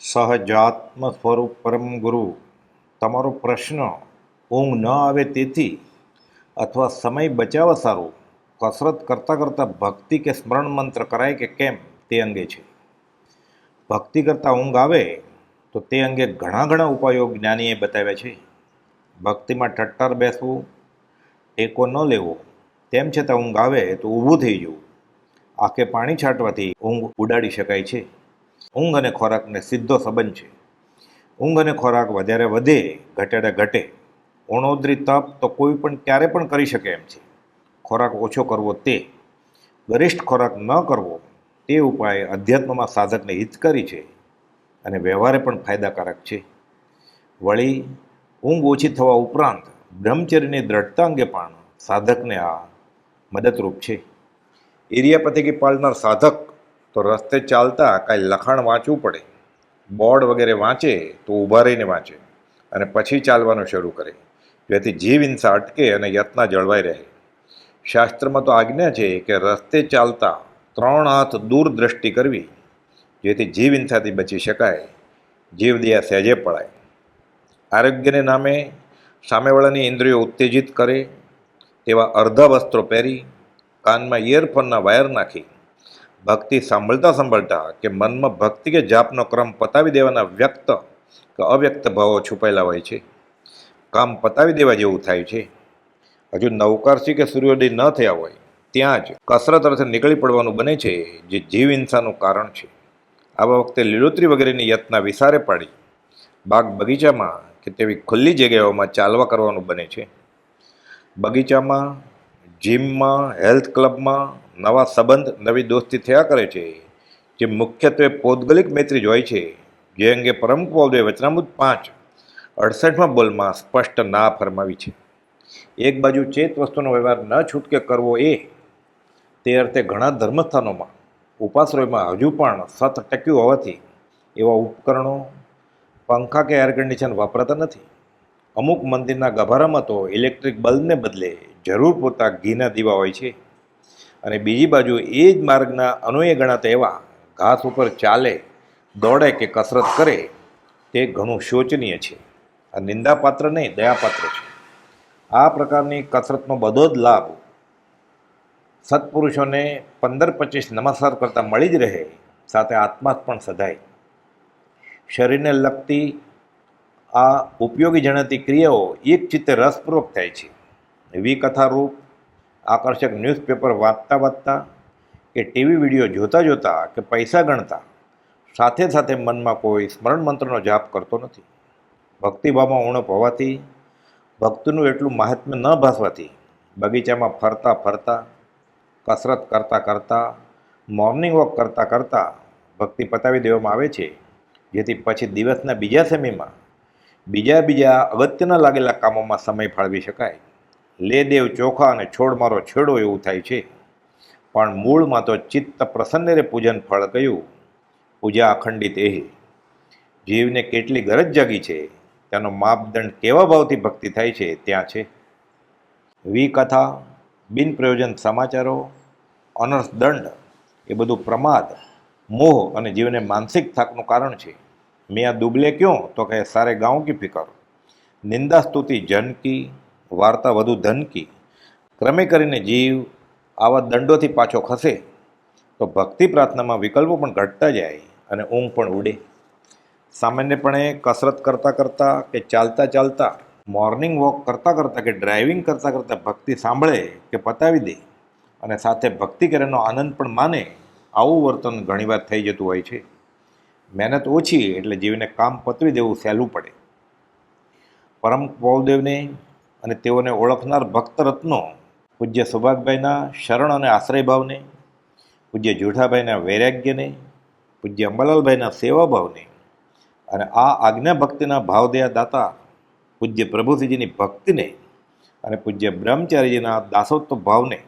સહજાત્મ સ્વરૂપ પરમ ગુરુ, તમારો પ્રશ્ન ઊંઘ ન આવે તેથી અથવા સમય બચાવવા સારું, કસરત કરતાં કરતાં ભક્તિ કે સ્મરણ મંત્ર કરાય કે કેમ તે અંગે છે. ભક્તિ કરતાં ઊંઘ આવે તો તે અંગે ઘણા ઘણા ઉપાયો જ્ઞાનીએ બતાવ્યા છે. ભક્તિમાં ટટ્ટાર બેસવું, ટેકો ન લેવો, તેમ છતાં ઊંઘ આવે તો ઊભું થઈ જવું. આંખે પાણી છાંટવાથી ઊંઘ ઉડાડી શકાય છે. ઊંઘ અને ખોરાકને સીધો સંબંધ છે. ઊંઘ અને ખોરાક વધારે વધે, ઘટાડે ઘટે. ઉણોદરી તપ તો કોઈ પણ ક્યારે પણ કરી શકે એમ છે. ખોરાક ઓછો કરવો તે. ગરિષ્ઠ ખોરાક ન કરવો તે ઉપાય અધ્યાત્મમાં સાધકને હિતકારી છે અને વ્યવહારે પણ ફાયદાકારક છે. વળી, ઊંઘ ઓછી થવા ઉપરાંત બ્રહ્મચર્યની દ્રઢતા અંગે પણ સાધકને આ મદદરૂપ છે. એરિયા પથેકી પાળનાર સાધક તો રસ્તે ચાલતા કાંઈ લખાણ વાંચવું પડે. બોર્ડ વગેરે વાંચે તો ઊભા રહીને વાંચે. અને પછી ચાલવાનું શરૂ કરે. જેથી જીવ હિંસા અટકે અને યત્ના જળવાઈ રહે. શાસ્ત્રમાં તો આજ્ઞા છે કે રસ્તે ચાલતા ત્રણ હાથ દૂર દ્રષ્ટિ કરવી, જેથી જીવ હિંસાથી બચી શકાય. જીવદયા સહેજે પડાય. આરોગ્યને નામે સામેવાળાની ઇન્દ્રિયો ઉત્તેજિત કરે, તેવા અર્ધા વસ્ત્રો પહેરી, કાનમાં ઇયરફોનના વાયર નાખી. ભક્તિ સાંભળતા સાંભળતા કે મનમાં ભક્તિ કે જાપનો ક્રમ પતાવી દેવાના વ્યક્ત કે અવ્યક્ત ભાવો છુપાયેલા હોય છે. કામ પતાવી દેવા જેવું થાય છે. હજુ નવકારસી કે સૂર્યોદય ન થયા હોય, ત્યાં જ કસરત અર્થે નીકળી પડવાનું બને છે, જે જીવ હિંસાનું કારણ છે. આવા વખતે લીલોતરી વગેરેની યત્ના વિસારે પાડી, બાગ બગીચામાં કે તેવી ખુલ્લી જગ્યાઓમાં ચાલવા કરવાનું બને છે. બગીચામાં, જીમમાં, હેલ્થ ક્લબમાં નવા સંબંધ નવી દોસ્તી થયા કરે છે. જે મુખ્યત્વે પૌદ્ગલિક મૈત્રી હોય છે. જે અંગે પરમ પૌદે વચનામૃત પાંચ, અડસઠમાં બોલમાં સ્પષ્ટ ના ફરમાવી છે. એક બાજુ ચેત વસ્તુનો વ્યવહાર ન છૂટકે કરવો એ તે અર્થે ઘણા ધર્મસ્થાનોમાં, ઉપાશ્રયમાં હજુ પણ સત ટક્યું હોવાથી એવા ઉપકરણો, પંખા કે એર કન્ડિશન વાપરાતા નથી. અમુક મંદિરના ગભારામાં તો ઇલેક્ટ્રિક બલ્બને બદલે જરૂર પૂરતા ઘીના દીવા હોય છે. અને બીજી બાજુ એ જ માર્ગના અનુય ગણાતા એવા ઘાસ ઉપર ચાલે, દોડે કે કસરત કરે, તે ઘણું શોચનીય છે. આ નિંદાપાત્ર નહીં, દયાપાત્ર છે. આ પ્રકારની કસરતનો બધો જ લાભ સત્પુરુષોને પંદર પચીસ નમસ્કાર કરતાં મળી જ રહે, સાથે આત્મા પણ સધાય. શરીરને લગતી આ ઉપયોગી જણાતી ક્રિયાઓ એક ચિત્તે રસપૂર્વક થાય છે. વિકથારૂપ આકર્ષક ન્યૂઝપેપર વાંચતા વાંચતા કે ટીવી વીડિયો જોતા જોતા કે પૈસા ગણતા, સાથે સાથે મનમાં કોઈ સ્મરણ મંત્રનો જાપ કરતો નથી. ભક્તિભાવમાં ઉણપ હોવાથી, ભક્તનું એટલું મહાત્મ્ય ન ભાસવાથી બગીચામાં ફરતા ફરતા, કસરત કરતાં કરતાં, મોર્નિંગ વોક કરતાં કરતાં ભક્તિ પતાવી દેવામાં આવે છે. જેથી પછી દિવસના બીજા સમયમાં બીજા બીજા અગત્યના લાગેલા કામોમાં સમય ફાળવી શકાય. લે દેવ ચોખા અને છોડ મારો છેડો એવું થાય છે. પણ મૂળમાં તો ચિત્ત પ્રસન્નરે પૂજન ફળ કહ્યું પૂજા અખંડિત એ જીવને કેટલી ગરજ જાગી છે. તેનો માપદંડ કેવા ભાવથી ભક્તિ થાય છે ત્યાં છે. વિકથા બિનપ્રયોજન સમાચારો, અનર્થ દંડ, એ બધું પ્રમાદ, મોહ અને જીવને માનસિક થાકનું કારણ છે. મેં આ દુબલે ક્यों તો કહે, સારે ગાંવ કી ફિકર. નિંદા સ્તુતિ જન કી વાર્તા વધુ ધનકી. ક્રમે કરીને જીવ આવા દંડોથી પાછો ખસે, તો ભક્તિ પ્રાર્થનામાં વિકલ્પો પણ ઘટતા જાય અને ઊંઘ પણ ઉડે. સામાન્યપણે કસરત કરતાં કરતાં કે ચાલતા ચાલતા મોર્નિંગ વોક કરતાં કરતાં કે ડ્રાઇવિંગ કરતાં કરતાં ભક્તિ સાંભળે કે પતાવી દે અને સાથે ભક્તિ કર્યાનો આનંદ પણ માને, આવું વર્તન ઘણીવાર થઈ જતું હોય છે. મહેનત ઓછી એટલે જીવને કામ પતવી દેવું સહેલું પડે. પરમ પૌદેવને અને તેઓને ઓળખનાર ભક્ત રત્નો પૂજ્ય સુભાગભાઈના શરણ અને આશ્રયભાવને, પૂજ્ય જુઠાભાઈના વૈરાગ્યને, પૂજ્ય અંબાલાલભાઈના સેવાભાવને અને આ આજ્ઞા ભક્તિના ભાવદયા દાતા પૂજ્ય પ્રભુસિંહજીની ભક્તિને અને પૂજ્ય બ્રહ્મચારીજીના દાસોત્વ ભાવને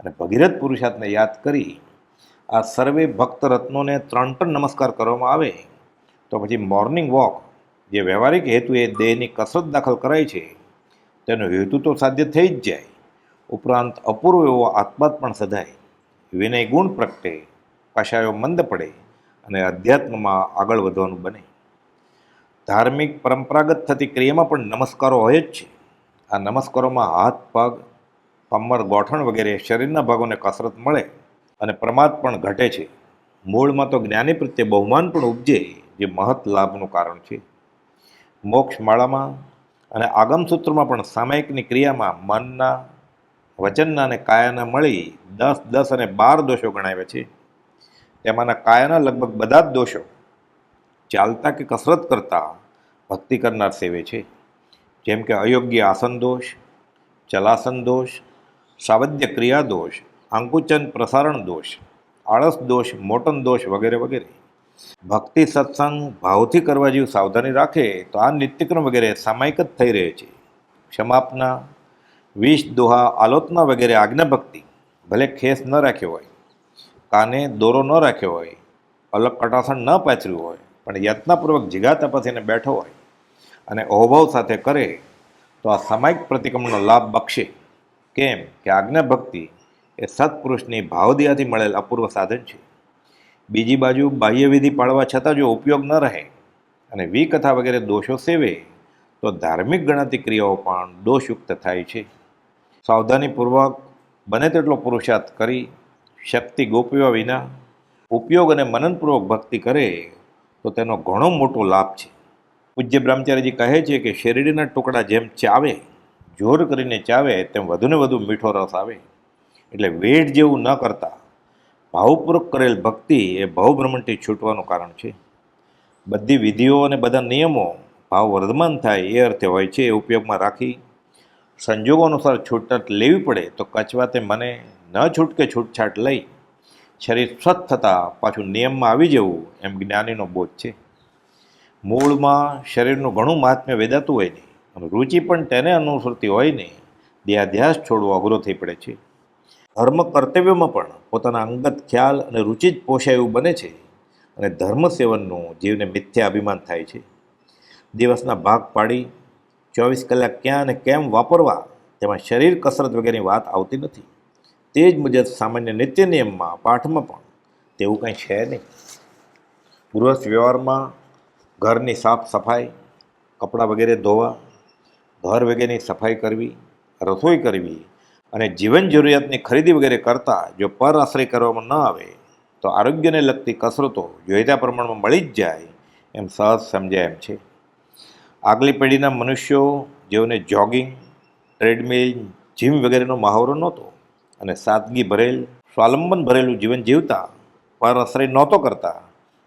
અને ભગીરથ પુરુષાર્થને યાદ કરી આ સર્વે ભક્ત રત્નોને ત્રણ ત્રણ નમસ્કાર કરવામાં આવે તો પછી મોર્નિંગ વોક જે વ્યવહારિક હેતુ એ દેહની કસરત દાખલ કરાય છે. તેનો હેતુ તો સાધ્ય થઈ જ જાય. ઉપરાંત અપૂર્વ એવો આત્મા પણ સધાય. વિનય ગુણ પ્રગટે કશાયો મંદ પડે અને અધ્યાત્મમાં આગળ વધવાનું બને. ધાર્મિક પરંપરાગત થતી ક્રિયામાં પણ નમસ્કારો હોય જ છે. આ નમસ્કારોમાં હાથ, પગ કમર ગોઠણ વગેરે શરીરના ભાગોને કસરત મળે અને પ્રમાદ પણ ઘટે છે. મૂળમાં તો જ્ઞાની પ્રત્યે બહુમાન પણ ઉપજે, જે મહત લાભનું કારણ છે. મોક્ષ માળામાં અને આગમ સૂત્રમાં પણ સામાયિકની ક્રિયામાં મનના, વચનના અને કાયાના મળી દસ દસ અને બાર દોષો ગણાવ્યા છે. તેમાંના કાયાના લગભગ બધા જ દોષો ચાલતા કે કસરત કરતા ભક્તિ કરનાર સેવે છે. જેમ કે અયોગ્ય આસન દોષ, ચલાસન દોષ, સાવધ્ય ક્રિયા દોષ આંકુચન પ્રસારણ દોષ, આળસ દોષ, મોટન દોષ વગેરે વગેરે. ભક્તિ, સત્સંગ ભાવથી કરવા જેવું સાવધાની રાખે તો આ નિત્યક્રમ વગેરે સામાયિક જ થઈ રહે છે. ક્ષમાપના, વિષ, દોહા, આલોચના વગેરે આજ્ઞા ભક્તિ ભલે ખેસ ન રાખ્યો હોય, કાને દોરો ન રાખ્યો હોય, અલગ કટાસણ ન પાથર્યું હોય, પણ યત્નપૂર્વક જીગા તપસીને બેઠો હોય અને અહોભાવ સાથે કરે તો આ સામાયિક પ્રતિક્રમણનો લાભ બક્ષે. કેમ કે આજ્ઞા ભક્તિ એ સત્પુરુષની ભાવદિયાથી મળેલ અપૂર્વ સાધન છે. બીજી બાજુ બાહ્ય વિધિ પાળવા છતાં જો ઉપયોગ ન રહે અને વિકથા વગેરે દોષો સેવે, તો ધાર્મિક ગણાતી ક્રિયાઓ પણ દોષયુક્ત થાય છે. સાવધાનીપૂર્વક બને તેટલો પુરુષાર્થ કરી, શક્તિ ગોપવ્યા વિના ઉપયોગ અને મનનપૂર્વક ભક્તિ કરે, તો તેનો ઘણો મોટો લાભ છે. પૂજ્ય બ્રહ્મચારીજી કહે છે કે શેરડીના ટુકડા જેમ ચાવે, જોર કરીને ચાવે, તેમ વધુને વધુ મીઠો રસ આવે. એટલે વેઠ જેવું ન કરતા ભાવપૂર્વક કરેલ ભક્તિ એ ભાવભ્રમણથી છૂટવાનું કારણ છે. બધી વિધિઓ અને બધા નિયમો ભાવ વર્ધમાન થાય એ અર્થે હોય છે એ ઉપયોગમાં રાખી સંજોગો અનુસાર છૂટછાટ લેવી પડે તો કચવાતે મને ન છૂટકે છૂટછાટ લઈ શરીર સ્વસ્થ થતાં પાછું નિયમમાં આવી જવું એમ જ્ઞાનીનો બોધ છે. મૂળમાં શરીરનું ઘણું મહાત્મ્ય વેદાતું હોય નહીં રુચિ પણ તેને અનુસરતી હોય નહીં દેહાધ્યાસ છોડવો અઘરો થઈ પડે છે. ધર્મ કર્તવ્યમાં પણ પોતાના અંગત ખ્યાલ અને રુચિ જ પોષાય એવું બને છે અને ધર્મ સેવનનું જીવને મિથ્યા અભિમાન થાય છે. દિવસના ભાગ પાડી, ચોવીસ કલાક ક્યાં અને કેમ વાપરવા તેમાં શરીર કસરત વગેરેની વાત આવતી નથી. તે જ મુજબ સામાન્ય નિત્ય નિયમમાં, પાઠમાં પણ તેવું કંઈ છે નહીં. ગૃહસ્થ વ્યવહારમાં ઘરની સાફ સફાઈ, કપડાં વગેરે ધોવા, ઘર વગેરેની સફાઈ કરવી, રસોઈ કરવી અને જીવન જરૂરિયાતની ખરીદી વગેરે કરતાં જો પર આશ્રય કરવામાં ન આવે, તો આરોગ્યને લગતી કસરતો જોઈતા પ્રમાણમાં મળી જ જાય, એમ સહજ સમજાય એમ છે. આગલી પેઢીના મનુષ્યો જેઓને જોગિંગ, ટ્રેડમિલ, જીમ વગેરેનો મહાવરો નહોતો અને સાદગી ભરેલ, સ્વાવલંબન ભરેલું જીવન જીવતા પર આશ્રય નહોતો કરતા,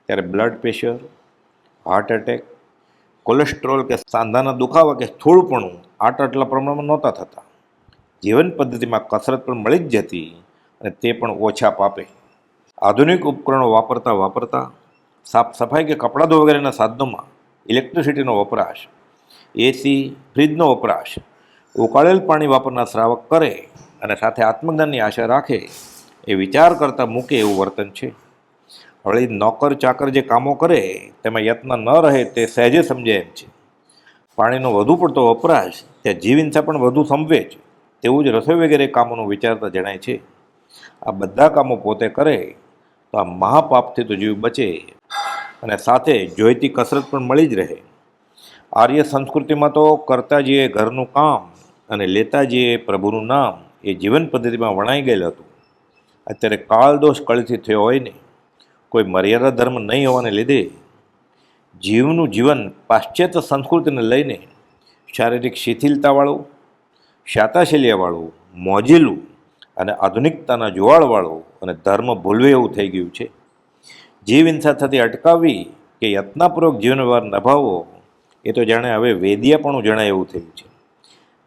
ત્યારે blood pressure, heart attack, cholesterol કે સાંધાના દુખાવા કે સ્થૂળપણું આટ આટલા પ્રમાણમાં નહોતા થતા. જીવન પદ્ધતિમાં કસરત પણ મળી જ જતી અને તે પણ ઓછા પાપે. આધુનિક ઉપકરણો વાપરતા વાપરતા સાફ સફાઈ કે કપડાં ધોવા વગેરેના સાધનોમાં ઇલેક્ટ્રિસિટીનો વપરાશ એસી ફ્રીજનો વપરાશ, ઉકાળેલ પાણી વાપરનાર શ્રાવક કરે અને સાથે આત્મજ્ઞાનની આશા રાખે એ વિચાર કરતાં મૂકે એવું વર્તન છે. વળી નોકર ચાકર જે કામો કરે તેમાં યત્ન ન રહે તે સહેજે સમજે એમ છે. પાણીનો વધુ પડતો વપરાશ ત્યાં જીવ હિંસા પણ વધુ સંભવે છે તેવું જ રસોઈ વગેરે કામોનું વિચારતા જણાય છે. આ બધા કામો પોતે કરે તો આ મહાપાપથી તો જીવ બચે અને સાથે જોઈતી કસરત પણ મળી જ રહે. આર્ય સંસ્કૃતિમાં તો કરતા જઈએ ઘરનું કામ અને લેતા જઈએ પ્રભુનું નામ એ જીવન પદ્ધતિમાં વણાઈ ગયેલું હતું. અત્યારે કાળ દોષ કળીથી થયો હોય ને, કોઈ મર્યાદા ધર્મ નહીં હોવાને લીધે જીવનું જીવન પાશ્ચાત્ય સંસ્કૃતિને લઈને શારીરિક શિથિલતાવાળું શાતાશૈલ્યવાળું મોજીલું અને આધુનિકતાના જુવાળવાળું અને ધર્મ ભૂલવે એવું થઈ ગયું છે. જીવ હિંસા થતી અટકાવવી કે યત્નાપૂર્વક જીવન વ્યવહાર નભાવવો, એ તો જાણે હવે વેદિયાપણું જણાય એવું થયું છે.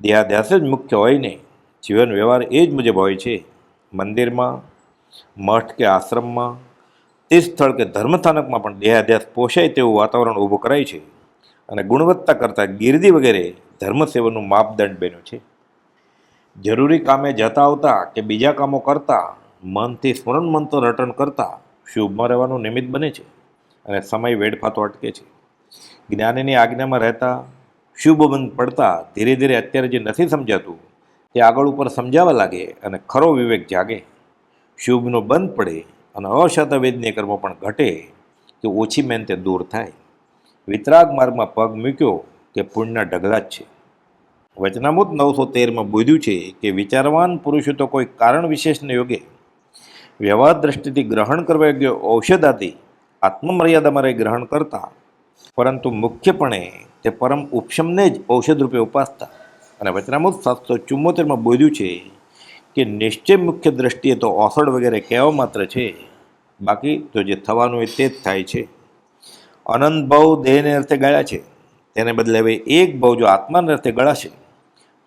દેહાધ્યાસ જ મુખ્ય હોય ને, જીવન વ્યવહાર એ જ મુજબ હોય છે. મંદિરમાં, મઠ કે આશ્રમમાં, તે સ્થળ કે ધર્મસ્થાનકમાં પણ દેહાધ્યાસ પોષાય તેવું વાતાવરણ ઊભું કરાય છે અને ગુણવત્તા કરતાં ગીરદી વગેરે ધર્મ સેવાનું માપદંડ બન્યું છે. જરૂરી કામે જતા આવતા કે બીજા કામો કરતા, મનથી સ્મરણ મંત્ર રટન કરતા શુભમાં રહેવાનું નિમિત્ત બને છે અને સમય વેડફાતો અટકે છે. જ્ઞાનીની આજ્ઞામાં રહેતા, શુભ બંધ પડતા ધીરે ધીરે અત્યારે જે નથી સમજાતું, તે આગળ ઉપર સમજાવવા લાગે અને ખરો વિવેક જાગે. શુભનો બંધ પડે અને અશત વેદની કર્મો પણ ઘટે કે ઓછી મહેનતે દૂર થાય. વિતરાગ માર્ગમાં પગ મૂક્યો કે પુણ્યના ઢગલા જ છે. વચનામૃત નવસો તેરમાં બોધ્યું છે કે વિચારવાન પુરુષો તો કોઈ કારણ વિશેષને યોગે. વ્યવહાર દ્રષ્ટિથી ગ્રહણ કરવા યોગ્ય ઔષધાથી આત્મમર્યાદામાં રહી ગ્રહણ કરતા, પરંતુ મુખ્યપણે તે પરમ ઉપશમને જ ઔષધ રૂપે ઉપાસતા. અને વચનામૃત સાતસો ચુમ્મોતેરમાં બોધ્યું છે કે નિશ્ચય મુખ્ય દ્રષ્ટિએ તો ઓસડ વગેરે કહેવા માત્ર છે, બાકી તો જે થવાનું હોય તે જ થાય છે. અનંત ભાવ દેહને અર્થે ગળ્યા છે. તેને બદલે હવે એક ભાવ જો આત્માને અર્થે ગળાશે.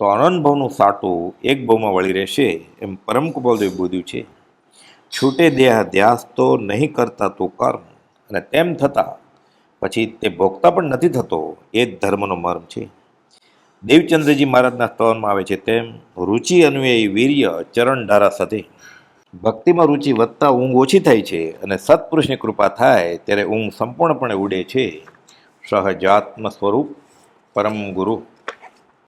તો અનંત ભાવનું સાટું એક ભાવમાં વળી રહેશે એમ પરમ કુપાલદેવ બોધ્યું છે. છૂટે દેહ ધ્યાસ તો નહીં કરતા તું કર્મ, અને તેમ થતાં પછી તે ભોગતા પણ નથી થતો એ જ ધર્મનો મર્મ છે. દેવચંદ્રજી મહારાજના સ્તવનમાં આવે છે તેમ, રુચિ અન્વયી વીર્ય ચરણ ધારા સાથે ભક્તિમાં રુચિ વધતા ઊંઘ ઓછી થાય છે અને સત્પુરુષની કૃપા થાય ત્યારે ઊંઘ સંપૂર્ણપણે ઉડે છે. સહજાત્મ સ્વરૂપ પરમ ગુરુ